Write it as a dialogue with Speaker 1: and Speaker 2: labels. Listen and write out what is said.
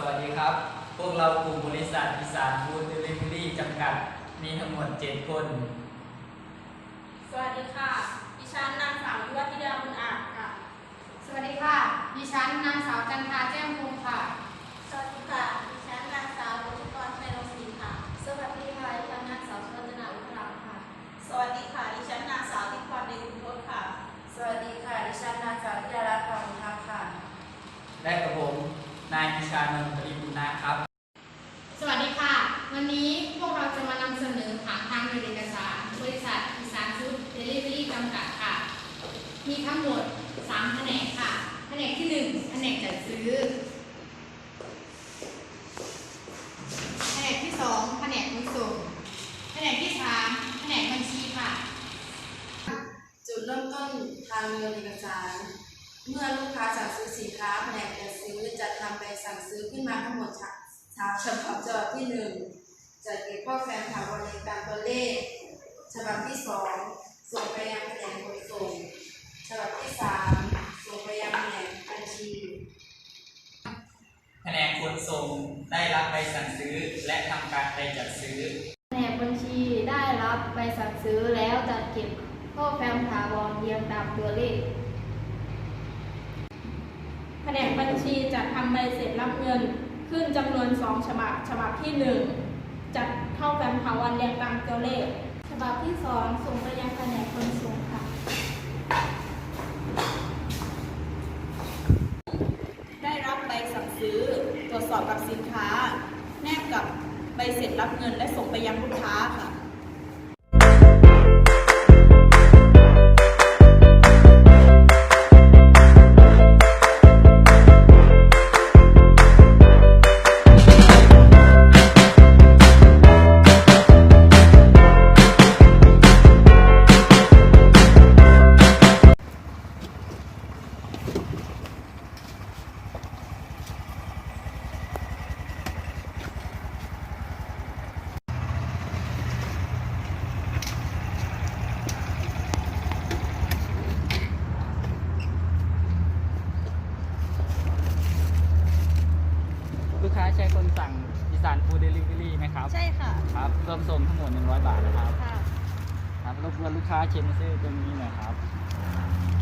Speaker 1: สวัสดีครับ พวกเรากลุ่มบริษัทอีสานฟู้ดเดลิเวอรี่จำกัด มีทั้งหมด 7 คน
Speaker 2: สวัสดีค่ะ ดิฉันนางสาวยุวธิดาบุญอาจค่ะ
Speaker 3: สวัสดีค่ะ ดิฉันนางสาวจันทราแจ้งพงศ์ค่ะ
Speaker 2: สวัสดีค่ะ ดิฉันนางสาวบุญกรชัยรงศรีค่ะ สวัสดีค่ะ ดิฉันนางสาวชลจนาอุปรามค่ะ สวัสดีค่ะ ดิฉันนางสาวทิพย์พรเดชคุณทศค่ะ
Speaker 4: สวัสดีค่ะ ดิฉันนางสาวธิดารัตน์ทองทัพค่ะ
Speaker 1: และกับผม นายพิชานนท์ปริบุญนาครับ
Speaker 3: สวัสดีค่ะ วันนี้พวกเราจะมานำเสนอผ่านทางเอกสารบริษัทอีสานฟู้ดเดลิเวอรี่จำกัดค่ะ มีทั้งหมด 3 แผนกค่ะ แผนกที่ 1 แผนกจัดซื้อ แผนกที่ 2 แผนกขนส่ง แผนกที่ 3 แผนกบัญชีค่ะ
Speaker 4: จุดเริ่มต้นทางเดินเอกสาร เมื่อลูกค้าสั่งซื้อสินค้าแผนกจัดซื้อจะทำใบสั่งซื้อขึ้นมาทั้งหมดฉชาวฉบับฉบับที่หนึ่งจะเก็บข้อแฟ้มถาวรในการตัวเลข ฉบับที่สองส่งไปยังแผนกขนส่งฉบับที่สามส่งไปยังแผนกบัญชี
Speaker 1: แผนกขนส่งได้รับใบสั่งซื้อและทำการไปจัดซื้อ
Speaker 5: แผนกบัญชีได้รับใบสั่งซื้อแล้วจัดเก็บข้อแฟ้มถาวรเรียงตามตัวเลข
Speaker 2: นกบัญชีจัดทำใบเสร็จรับเงิน ขึ้นจำนวน 2 ฉบับ ฉบับที่ 1 จัดเข้าแฟ้มถาวรเรียงตามตัวเลข ฉบับที่ 2 ส่งไปยังแผนกขนส่งค่ะ ได้รับใบสั่งซื้อตรวจสอบกับสินค้า แนบกับใบเสร็จรับเงินและส่งไปยังลูกค้าค่ะ
Speaker 1: ใช้คนสั่งอีสานฟู้ดเดลิเวอรี่ไหมครับ
Speaker 2: ใช่ค่ะ
Speaker 1: ครับรวมส่งทั้งหมด 100 บาทนะครับ
Speaker 2: ค่ะ
Speaker 1: ครับรบกวนลูกค้าเช็คชื่อตรงนี้หน่อยครับขอบคุณมากครับ